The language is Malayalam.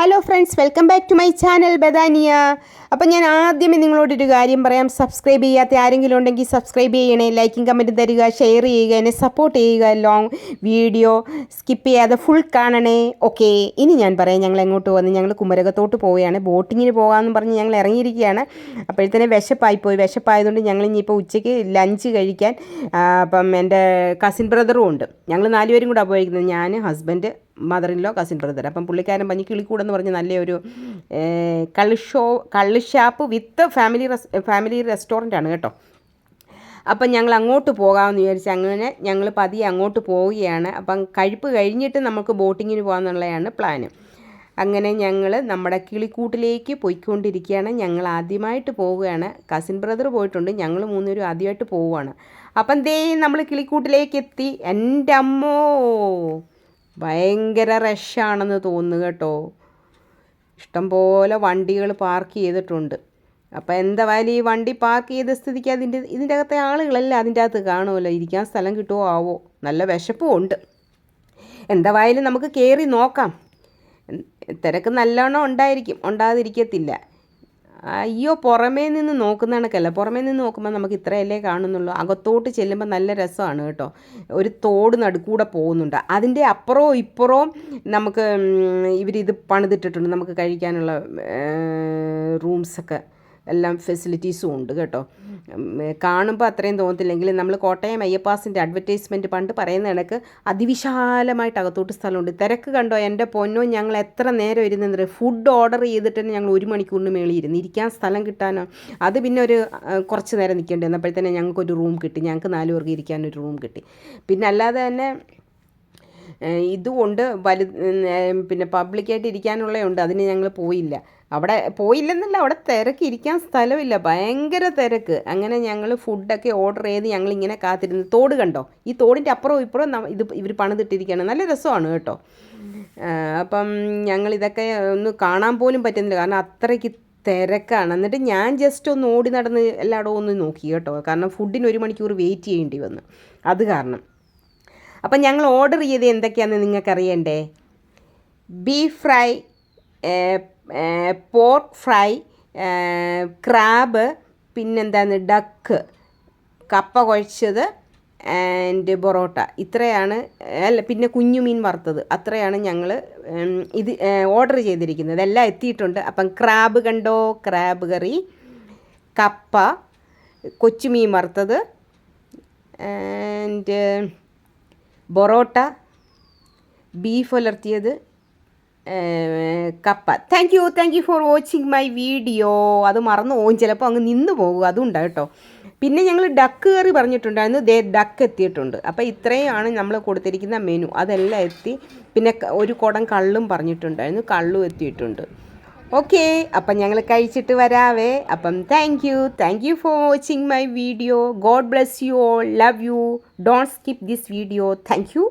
Hello friends welcome back to my channel Badania അപ്പം ഞാൻ ആദ്യമേ നിങ്ങളോടൊരു കാര്യം പറയാം. സബ്സ്ക്രൈബ് ചെയ്യാത്ത ആരെങ്കിലും ഉണ്ടെങ്കിൽ സബ്സ്ക്രൈബ് ചെയ്യണേ ലൈക്കും കമന്റും തരിക ഷെയർ ചെയ്യുക എന്നെ സപ്പോർട്ട് ചെയ്യുക ലോങ് വീഡിയോ സ്കിപ്പ് ചെയ്യാതെ ഫുൾ കാണണേ. ഓക്കെ ഇനി ഞാൻ പറയാം ഞങ്ങൾ എങ്ങോട്ട് പോകുന്നത് ഞങ്ങൾ കുമരകത്തോട്ട് പോവുകയാണ്. ബോട്ടിങ്ങിന് പോകാമെന്ന് പറഞ്ഞ് ഞങ്ങൾ ഇറങ്ങിയിരിക്കുകയാണ്. അപ്പോഴത്തേനെ വിശപ്പായിപ്പോയി. വിശപ്പായതുകൊണ്ട് ഞങ്ങൾ ഇനിയിപ്പോൾ ഉച്ചയ്ക്ക് ലഞ്ച് കഴിക്കാൻ അപ്പം എന്റെ കസിൻ ബ്രദറും ഉണ്ട്. ഞങ്ങൾ നാലുപേരും കൂടെ പോയിരിക്കുന്നത്. ഞാൻ ഹസ്ബൻഡ് മദറിലോ കസിൻ ബ്രദർ അപ്പം പുള്ളിക്കാരൻ പഞ്ഞി കിളിക്കൂടെന്ന് പറഞ്ഞ് നല്ലൊരു കള്ളിഷോ കള്ളിഷാപ്പ് വിത്ത് ഫാമിലി റെസ് ഫാമിലി റെസ്റ്റോറന്റ് ആണ് കേട്ടോ. അപ്പം ഞങ്ങൾ അങ്ങോട്ട് പോകാമെന്ന് വിചാരിച്ച് അങ്ങനെ ഞങ്ങൾ പതിയെ അങ്ങോട്ട് പോവുകയാണ്. അപ്പം കഴിപ്പ് കഴിഞ്ഞിട്ട് നമുക്ക് ബോട്ടിങ്ങിന് പോകാമെന്നുള്ളതാണ് പ്ലാന് അങ്ങനെ ഞങ്ങൾ നമ്മുടെ കിളിക്കൂട്ടിലേക്ക് പോയിക്കൊണ്ടിരിക്കുകയാണ്. ഞങ്ങൾ ആദ്യമായിട്ട് പോവുകയാണ്. കസിൻ ബ്രദർ പോയിട്ടുണ്ട്. ഞങ്ങൾ മൂന്നുപേരും ആദ്യമായിട്ട് പോവുകയാണ്. അപ്പം ദേ നമ്മൾ കിളിക്കൂട്ടിലേക്ക് എത്തി. എന്റെ അമ്മോ! ഭയങ്കര റഷാണെന്ന് തോന്നുന്നു കേട്ടോ. ഇഷ്ടംപോലെ വണ്ടികൾ പാർക്ക് ചെയ്തിട്ടുണ്ട്. അപ്പോൾ എന്തായാലും ഈ വണ്ടി പാർക്ക് ചെയ്ത സ്ഥിതിക്ക് അതിന്റെ ഇതിന്റെ അകത്തെ ആളുകളല്ലേ അതിന്റെ അകത്ത് കാണുമല്ലോ. ഇരിക്കാൻ സ്ഥലം കിട്ടുമോ ആവോ? നല്ല വിശപ്പും ഉണ്ട്. എന്തായാലും നമുക്ക് കയറി നോക്കാം. തിരക്ക് നല്ലോണം ഉണ്ടായിരിക്കും. ഉണ്ടാതിരിക്കത്തില്ല അയ്യോ പുറമേ നിന്ന് നോക്കുന്ന കണക്കല്ല പുറമേ നിന്ന് നോക്കുമ്പോൾ നമുക്ക് ഇത്രയല്ലേ കാണുന്നുള്ളൂ. അകത്തോട്ട് ചെല്ലുമ്പോൾ നല്ല രസമാണ് കേട്ടോ. ഒരു തോട് നടുക്കൂടെ പോകുന്നുണ്ട്. അതിന്റെ അപ്പുറവും ഇപ്പുറവും നമുക്ക് ഇവരിത് പണിതിട്ടിട്ടുണ്ട്. നമുക്ക് കഴിക്കാനുള്ള റൂംസൊക്കെ. എല്ലാം ഫെസിലിറ്റീസും ഉണ്ട് കേട്ടോ. കാണുമ്പോൾ അത്രയും തോന്നത്തില്ലെങ്കിലും നമ്മൾ കോട്ടയം അയ്യപ്പാസിന്റെ അഡ്വർടൈസ്മെന്റ് പണ്ട് പറയുന്ന കണക്ക് അതിവിശാലമായിട്ട് അകത്തോട്ട് സ്ഥലമുണ്ട്. തിരക്ക് കണ്ടോ? എന്റെ പൊന്നോ ഞങ്ങൾ എത്ര നേരം ഇരുന്നത് ഫുഡ് ഓർഡർ ചെയ്തിട്ട് തന്നെ ഞങ്ങൾ ഒരു മണിക്കൂറിന് മേളിൽ ഇരുന്ന്. ഇരിക്കാൻ സ്ഥലം കിട്ടാനോ? അത് പിന്നെ ഒരു കുറച്ച് നേരം നിൽക്കേണ്ടി വന്നപ്പോഴത്തേനെ ഞങ്ങൾക്കൊരു റൂം കിട്ടി. ഞങ്ങൾക്ക് നാല് പേർക്ക് ഇരിക്കാൻ ഒരു റൂം കിട്ടി. പിന്നെ അല്ലാതെ തന്നെ ഇതുകൊണ്ട് വലു പിന്നെ പബ്ലിക്കായിട്ട് ഇരിക്കാനുള്ളതുണ്ട് അതിന് ഞങ്ങൾ പോയില്ല. അവിടെ പോയില്ലെന്നല്ല അവിടെ തിരക്ക് ഇരിക്കാൻ സ്ഥലമില്ല ഭയങ്കര തിരക്ക്. അങ്ങനെ ഞങ്ങൾ ഫുഡൊക്കെ ഓർഡർ ചെയ്ത് ഞങ്ങളിങ്ങനെ കാത്തിരുന്നു. തോട് കണ്ടോ? ഈ തോടിന്റെ അപ്പുറവും ഇപ്പുറവും ഇത് ഇവർ പണിതിട്ടിരിക്കുകയാണ് നല്ല രസമാണ് കേട്ടോ. അപ്പം ഞങ്ങൾ ഇതൊക്കെ ഒന്ന് കാണാൻ പോലും പറ്റുന്നില്ല. കാരണം അത്രയ്ക്ക് തിരക്കാണ്. എന്നിട്ട് ഞാൻ ജസ്റ്റ് ഒന്ന് ഓടി നടന്ന് എല്ലായിടവും ഒന്ന് നോക്കി കേട്ടോ. കാരണം ഫുഡിന് ഒരു മണിക്കൂർ വെയിറ്റ് ചെയ്യേണ്ടി വന്നു. അത് കാരണം. അപ്പം ഞങ്ങൾ ഓർഡർ ചെയ്ത് എന്തൊക്കെയാണെന്ന് നിങ്ങൾക്കറിയണ്ടേ? Beef fry pork fry crab പിന്നെന്താണ് ഡക്ക് കപ്പ കുഴച്ചത് ആൻഡ് പൊറോട്ട. ഇത്രയാണ് അല്ല പിന്നെ കുഞ്ഞുമീൻ വറുത്തത്. അത്രയാണ് ഞങ്ങൾ ഇത് ഓർഡർ ചെയ്തിരിക്കുന്നത്. എല്ലാം എത്തിയിട്ടുണ്ട്. അപ്പം ക്രാബ് കണ്ടോ? ക്രാബ് കറി കപ്പ കൊച്ചുമീൻ വറുത്തത് ആൻഡ് പൊറോട്ട ബീഫ് ഉലർത്തിയത് കപ്പ. Thank you thank you for watching my video അത് മറന്നു പോകും ചിലപ്പോൾ അങ്ങ് നിന്ന് പോകും. അതുണ്ട് കേട്ടോ. പിന്നെ ഞങ്ങൾ ഡക്ക് കറി പറഞ്ഞിട്ടുണ്ടായിരുന്നു. ദേ ഡക്ക് എത്തിയിട്ടുണ്ട്. അപ്പോൾ ഇത്രയാണ് നമ്മൾ കൊടുത്തിരിക്കുന്ന മെനു അതെല്ലാം എത്തി. പിന്നെ ഒരു കുടം കള്ളും പറഞ്ഞിട്ടുണ്ടായിരുന്നു. കള്ളും എത്തിയിട്ടുണ്ട്. ഓക്കെ അപ്പം ഞങ്ങൾ കഴിച്ചിട്ട് വരാവേ. അപ്പം thank you thank you for watching my video God bless you all love you don't skip this video thank you